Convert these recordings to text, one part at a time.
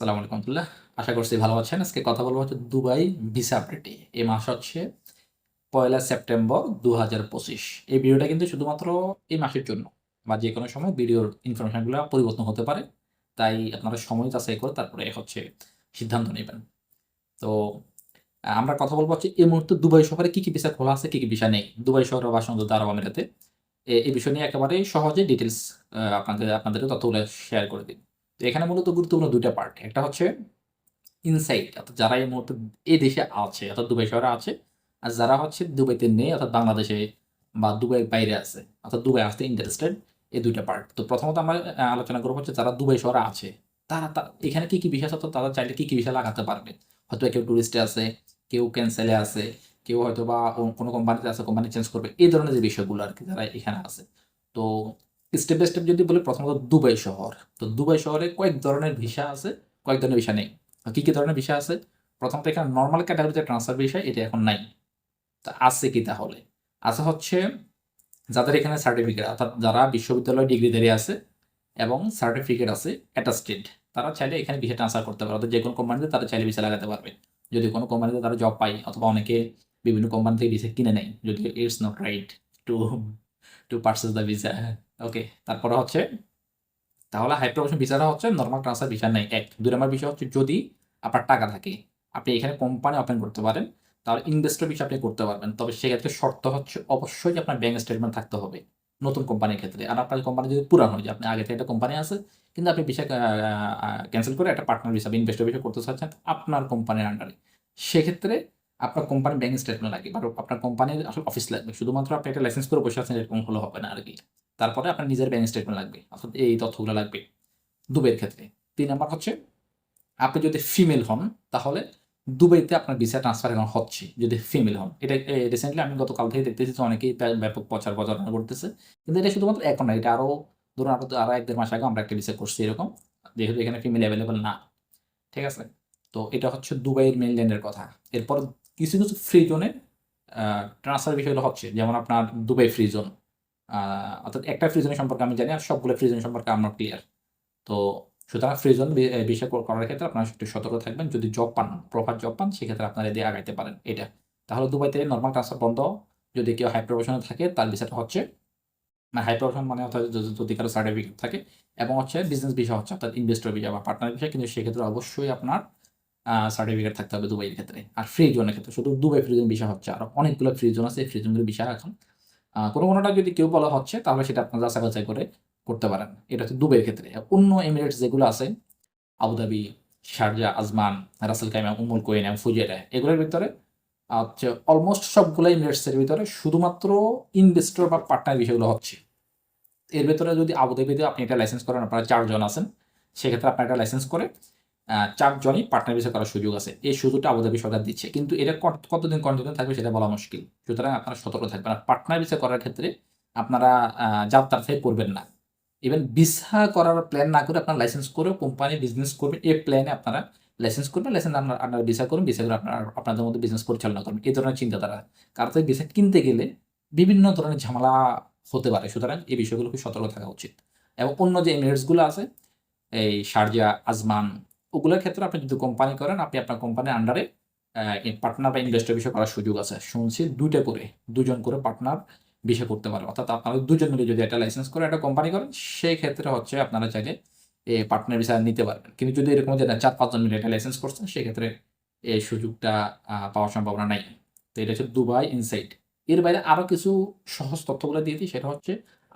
সালাম আলাইকুমতুল্লাহ আশা করছি ভালো আছেন। আজকে কথা বলব হচ্ছে দুবাই ভিসা আপডেটে। এই মাস হচ্ছে পয়লা সেপ্টেম্বর দু হাজার পঁচিশ। এই ভিডিওটা কিন্তু শুধুমাত্র এই মাসের জন্য বা যে কোনো সময় ভিডিওর ইনফরমেশনগুলো পরিবর্তন হতে পারে। তাই আপনারা সময় যাচাই করে তারপরে হচ্ছে সিদ্ধান্ত নেবেন। তো, আমরা কথা বলব হচ্ছে এই মুহূর্তে দুবাই শহরে কি কি ভিসা খোলা আছে, কি কি ভিসা নেই। দুবাই শহর বা সংযুক্ত আরব আমিরাতে এই বিষয় নিয়ে একেবারে সহজে ডিটেলস আপনাদের আপনাদের তথ্যগুলো শেয়ার করে দিন তো এখানে মূলত গুরুত্বপূর্ণ দুইটা পার্ট একটা হচ্ছে ইনসাইড অর্থাৎ যারা এই মুহূর্তে এই দেশে আছে, অর্থাৎ দুবাই শহরে আছে, আর যারা হচ্ছে দুবাইতে নেই, অর্থাৎ বাংলাদেশে বা দুবাইয়ের বাইরে আছে, অর্থাৎ দুবাই আসতে ইন্টারেস্টেড এই দুইটা পার্ট তো প্রথমত আমরা আলোচনা করব হচ্ছে যারা দুবাই শহরে আছে, তারা এখানে কী কী বিষয় আছে তারা চাইলে কি কি বিষয় লাগাতে পারবে? হয়তো কেউ টুরিস্টে আছে, কেউ ক্যান্সেলে আছে, কেউ হয়তো বা কোনো কোম্পানিতে আছে কোম্পানি চেঞ্জ করবে, এই ধরনের যে বিষয়গুলো আর কি যারা এখানে আছে। তো স্টেপ বাই স্টেপ যদি বলি, প্রথমত দুবাই শহর। তো দুবাই শহরে কয়েক ধরনের ভিসা আছে, কয়েক ধরনের ভিসা নেই। কী কী ধরনের ভিসা আছে? প্রথমত এখানে নর্মাল ক্যাটাগরিতে ট্রান্সফার ভিসা এটা এখন নাই। তা আছে কি তাহলে? আছে হচ্ছে যাদের এখানে সার্টিফিকেট অর্থাৎ যারা বিশ্ববিদ্যালয় ডিগ্রিধারী আছে এবং সার্টিফিকেট আছে অ্যাটাস্টেড তারা চাইলে এখানে ভিসা ট্রান্সফার করতে পারে। অর্থাৎ যে কোনো কোম্পানিতে তারা চাইলে ভিসা লাগাতে পারবে। যদি কোনো কোম্পানিতে তারা জব পায়, অথবা অনেকে বিভিন্ন কোম্পানি থেকে ভিসা কিনে নেয়, যদি it's not right to to purchase the visa okay তারপরে হচ্ছে, তাহলে হাই প্রমোশন ভিসাটা হচ্ছে নর্মাল ট্রান্সফার ভিসা নেই, এক। দুই নম্বর বিষয় হচ্ছে যদি আপনার টাকা থাকে, আপনি এখানে কোম্পানি ওপেন করতে পারেন, তাহলে ইনভেস্টর বিষয় আপনি করতে পারবেন। তবে সেক্ষেত্রে শর্ত হচ্ছে অবশ্যই আপনার ব্যাংক স্টেটমেন্ট থাকতে হবে, নতুন কোম্পানির ক্ষেত্রে। আর আপনার কোম্পানি যদি পুরান হয়ে যায় আপনি আগে থেকে একটা কোম্পানি আছে, কিন্তু আপনি বিষয় ক্যান্সেল করে একটা পার্টনার হিসাবে ইনভেস্টর বিষয় করতে চাচ্ছেন, আপনার কোম্পানির আন্ডারে সেক্ষেত্রে আপনার কোম্পানির ব্যাঙ্ক স্টেটমেন্ট লাগবে, বা আপনার কোম্পানির আসলে অফিস লাগবে। শুধুমাত্র আপনি একটা লাইসেন্স করে বসে আছেন, এরকম হলে হবে না আর কি। তারপরে আপনার নিজের ব্যাংক স্টেটমেন্ট লাগবে, অর্থাৎ এই তথ্যগুলো লাগবে। দুবাইয়ের ক্ষেত্রে। তিন নাম্বার হচ্ছে, আপনি যদি ফিমেল হন, তাহলে দুবাইতে আপনার ভিসা ট্রান্সফার এখন হচ্ছে, যদি ফিমেল হন। এটা রিসেন্টলি আমি গতকাল থেকে দেখতেছি যে অনেকেই ব্যাপক প্রচার প্রচারণা করতেছে। কিন্তু এটা শুধুমাত্র এখন না, এটা আরও ধরুন আরও আরও এক দেড় মাস আগে আমরা একটা ভিসা করছি এরকম, যেহেতু এখানে ফিমেল অ্যাভেলেবেল না। ঠিক আছে? তো এটা হচ্ছে দুবাইয়ের মেনল্যান্ডের কথা। এরপর কিছু কিছু ফ্রি জোনে ট্রান্সফার বিষয়গুলো হচ্ছে, যেমন আপনার দুবাই ফ্রি জোন অর্থাৎ একটা ফ্রি জোনের সম্পর্কে আমি জানি আর সবগুলো ফ্রি জোন সম্পর্কে আমার ক্লিয়ার তো সুতরাং ফ্রিজন বিষয় করার ক্ষেত্রে আপনারা একটু সতর্ক থাকবেন। যদি জব পান প্রপার জব পান, সেক্ষেত্রে আপনারা এদিকে আগাইতে পারেন। এটা। তাহলে দুবাইতে নর্মাল ট্রান্সফার বন্ধ। যদি কেউ হাই প্রফেশনে থাকে, তার বিষয়টা হচ্ছে মানে হাই প্রফেশন মানে অর্থাৎ যদি- কারও সার্টিফিকেট থাকে, এবং হচ্ছে বিজনেস বিষয় হচ্ছে, অর্থাৎ ইনভেস্টর বিষয় বা পার্টনার বিষয় কিন্তু সেক্ষেত্রে অবশ্যই আপনার সার্টিফিকেট থাকতে হবে দুবাইয়ের ক্ষেত্রে। আর ফ্রি জোনের ক্ষেত্রে, শুধু দুবাই ফ্রি জোন বিষয় হচ্ছে। আর অনেকগুলো ফ্রি জোন আছে ফ্রি বিষয় এখন কোনো কোনোটা যদি কেউ বলা হচ্ছে, তাহলে সেটা আপনার যাচাই বাছাই করে করতে পারেন। এটা হচ্ছে দুবাইয়ের ক্ষেত্রে। অন্য এমিরেটস যেগুলো আছে Abu Dhabi Sharjah, Ajman, Ras al Khaimah, Umm al Quwain এবং ফুজিয়াটা এগুলোর ভিতরে হচ্ছে অলমোস্ট সবগুলো এমিরেটসের ভিতরে শুধুমাত্র ইনভেস্টর বা পার্টনার বিষয়গুলো হচ্ছে। এর ভেতরে যদি আবুধাবিতে আপনি একটা লাইসেন্স করেন, আপনারা চারজন আছেন, সেক্ষেত্রে আপনার একটা লাইসেন্স করে চারজনই পার্টনার ভিসা করার সুযোগ আছে। এই সুযোগটা আবুধাবি সরকার দিচ্ছে। কিন্তু এটা কত- কতদিন কন্টিনিউ থাকবে সেটা বলা মুশকিল। সুতরাং আপনারা সতর্ক থাকবেন। আর পার্টনার ভিসা করার ক্ষেত্রে আপনারা যাত্রার থেকে করবেন না। ইভেন ভিসা করার প্ল্যান না করে আপনার লাইসেন্স করে কোম্পানি বিজনেস করবেন এই প্ল্যানে আপনারা লাইসেন্স করবেন লাইসেন্স আপনার আপনার ভিসা করুন ভিসা করে আপনার আপনাদের মধ্যে বিজনেস পরিচালনা করবেন। এই ধরনের চিন্তাধারা। কারণ থেকে ভিসা কিনতে গেলে বিভিন্ন ধরনের ঝামেলা হতে পারে। সুতরাং এই বিষয়গুলো খুব সতর্ক থাকা উচিত। এবং অন্য যে এমিরেটসগুলো আছে, এই শারজা, আজমান ওগুলোর ক্ষেত্রে আপনি যদি কোম্পানি করেন, আপনি আপনার কোম্পানির আন্ডারে পার্টনার বা ইনভেস্টর বিষয় করার সুযোগ আছে। শুনছি দুইটা করে, দুজন করে পার্টনার বিষয় করতে পারে। অর্থাৎ আপনারা দুজন মিলে যদি একটা লাইসেন্স করে একটা কোম্পানি করেন, সেই ক্ষেত্রে হচ্ছে আপনারা চাইলে এই পার্টনার ভিসা নিতে পারবেন। কিন্তু যদি এরকম যে চার পাঁচজন মিলে একটা লাইসেন্স করছেন সেক্ষেত্রে এই সুযোগটা পাওয়ার সম্ভাবনা নাই। তো এটা হচ্ছে দুবাই ইনসাইড এর বাইরে আরও কিছু সহজ তথ্যগুলো দিয়ে দিই, সেটা হচ্ছে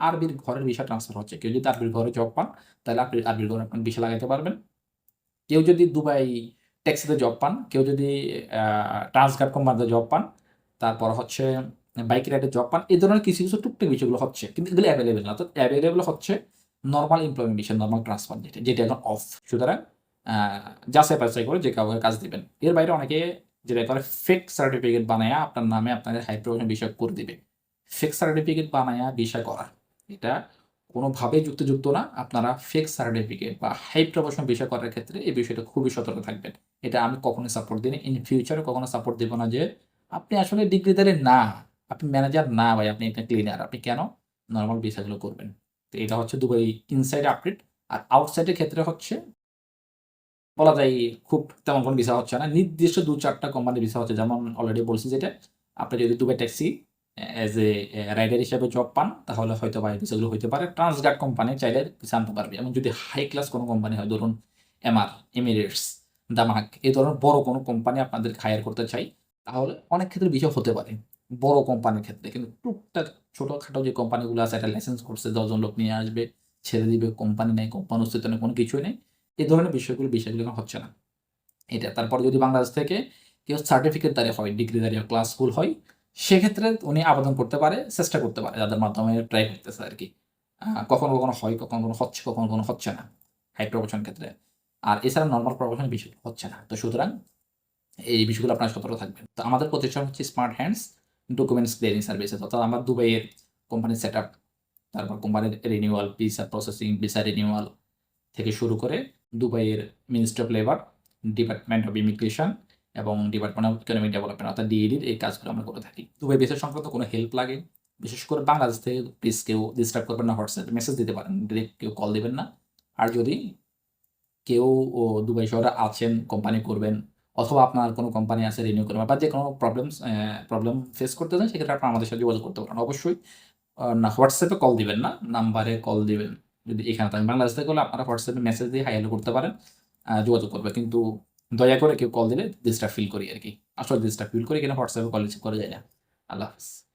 আরবির ঘরের ভিসা ট্রান্সফার হচ্ছে। কেউ যদি আরবির ঘরে জব পান, তাহলে আপনি আরবির ঘরে আপনার ভিসা লাগাতে পারবেন। কেউ যদি দুবাই ট্যাক্সিতে জব পান, কেউ যদি ট্রান্সগার্ড কোম্পানিতে জব পান, তারপর হচ্ছে বাইক রাইডে জব পান, এই ধরনের কিছু কিছু টুকটাক বিষয়গুলো হচ্ছে, কিন্তু এগুলো অ্যাভেলেবেল না। তো অ্যাভেলেবেল হচ্ছে নর্মাল এমপ্লয়মেন্ট বিষয় নর্মাল ট্রান্সফার যেটা যেটা এখন অফ সুতরাং যাচাই বাছাই করে যে কাউকে কাজ দিবেন। এর বাইরে অনেকে যেটা করে ফেক সার্টিফিকেট বানায়া আপনার নামে আপনাদের হাই বিষয় করে দিবে। ফেক সার্টিফিকেট বানায়া বিষয় করা, এটা কোনোভাবেই যুক্তিযুক্ত না, আপনারা ফেক সার্টিফিকেট বা হাই প্রমোশন বিষয় করার ক্ষেত্রে এই বিষয়টা খুবই সতর্ক থাকবেন। এটা আমি কখনোই সাপোর্ট দিই ইন ফিউচারে কখনো সাপোর্ট দেবো না যে আপনি আসলে ডিগ্রিদারে না, আপনি ম্যানেজার না ভাই, আপনি এটা ক্লিনার আপনি কেন নর্মাল বিষয়গুলো করবেন? তো এটা হচ্ছে দুবাই ইনসাইড আপডেট আর আউটসাইডের ক্ষেত্রে হচ্ছে বলা যায় খুব তেমন কোনো ভিসা হচ্ছে না, নির্দিষ্ট দু চারটা কোম্পানির ভিসা হচ্ছে, যেমন অলরেডি বলছি যেটা, আপনি যদি Dubai taxi as a rider হিসাবে জব পান, তাহলে হয়তো বা এই ভিসাগুলো হইতে পারে। ট্রান্সগার্ড কোম্পানি চাইলে ভিসা আনতে পারবে। এবং যদি হাই ক্লাস কোনো কোম্পানি হয়, ধরুন এমআর এমিরেটস দামাক এই ধরনের বড় কোনো কোম্পানি আপনাদের হায়ার করতে চাই, তাহলে অনেক ক্ষেত্রে বিষয় হতে পারে। বড় কোম্পানির ক্ষেত্রে। কিন্তু টুকটাক ছোটোখাটো যে কোম্পানিগুলো আছে, একটা লাইসেন্স করছে, দশজন লোক নিয়ে আসবে, ছেড়ে দিবে কোম্পানি নেই কোম্পানি অস্তিত্ব নেই, কোনো কিছুই নেই এই ধরনের বিষয়গুলো বিষয়গুলো হচ্ছে না। এটা। তারপর যদি বাংলাদেশ থেকে কেউ সার্টিফিকেট দাঁড়িয়ে হয় ডিগ্রি দাঁড়িয়ে ক্লাস স্কুল হয় সেক্ষেত্রে উনি আবেদন করতে পারে, চেষ্টা করতে পারে, যাদের মাধ্যমে ট্রাই করতেছে আর কি কখনো কখনো হয়, কখনো কখনো হচ্ছে, কখনো কখনো হচ্ছে না হাই প্রমোশন ক্ষেত্রে। আর এছাড়া নর্মাল প্রমোশন বিষয় হচ্ছে না। তো সুতরাং এই বিষয়গুলো আপনার সতর্ক থাকবেন। তো আমাদের প্রতিষ্ঠান হচ্ছে smart hands documents clearing services অর্থাৎ আমার দুবাইয়ের কোম্পানির সেট আপ তারপর কোম্পানির renewal visa processing visa renewal থেকে শুরু করে দুবাইয়ের ministry of labour department of immigration এবং ডিপার্টমেন্ট অফ ইকোনমিক ডেভেলপমেন্ট অর্থাৎ ডিএডির এই কাজগুলো আমরা করে থাকি। দুবাই বিষয় সংক্রান্ত কোনো হেল্প লাগে? বিশেষ করে বাংলাদেশ থেকে প্লিজ কেউ ডিস্টার্ব করবেন না হোয়াটসঅ্যাপে মেসেজ দিতে পারেন ডিরেক্ট কেউ কল দেবেন না। আর যদি কেউ দুবাই শহরে আছেন কোম্পানি করবেন, অথবা আপনার কোনো কোম্পানি আছে রিনিউ করবেন, বা যে কোনো প্রবলেম প্রবলেম ফেস করতে চান, সেক্ষেত্রে আপনার আমাদের সাথে যোগাযোগ করতে পারেন। অবশ্যই না হোয়াটসঅ্যাপে কল দিবেন না নাম্বারে কল দিবেন। যদি এখানে থাকেন, বাংলাদেশ থেকে হলে আপনারা হোয়াটসঅ্যাপে মেসেজ দিয়ে হাই করতে পারেন যোগাযোগ করবে। কিন্তু দয়া করে কেউ কল দিলে দেশটা ফিল করি আর কি। আসলে ডিস্টার্ব ফিল করি কিনা হোয়াটসঅ্যাপে কল করা যায় না। আল্লাহ হাফিজ।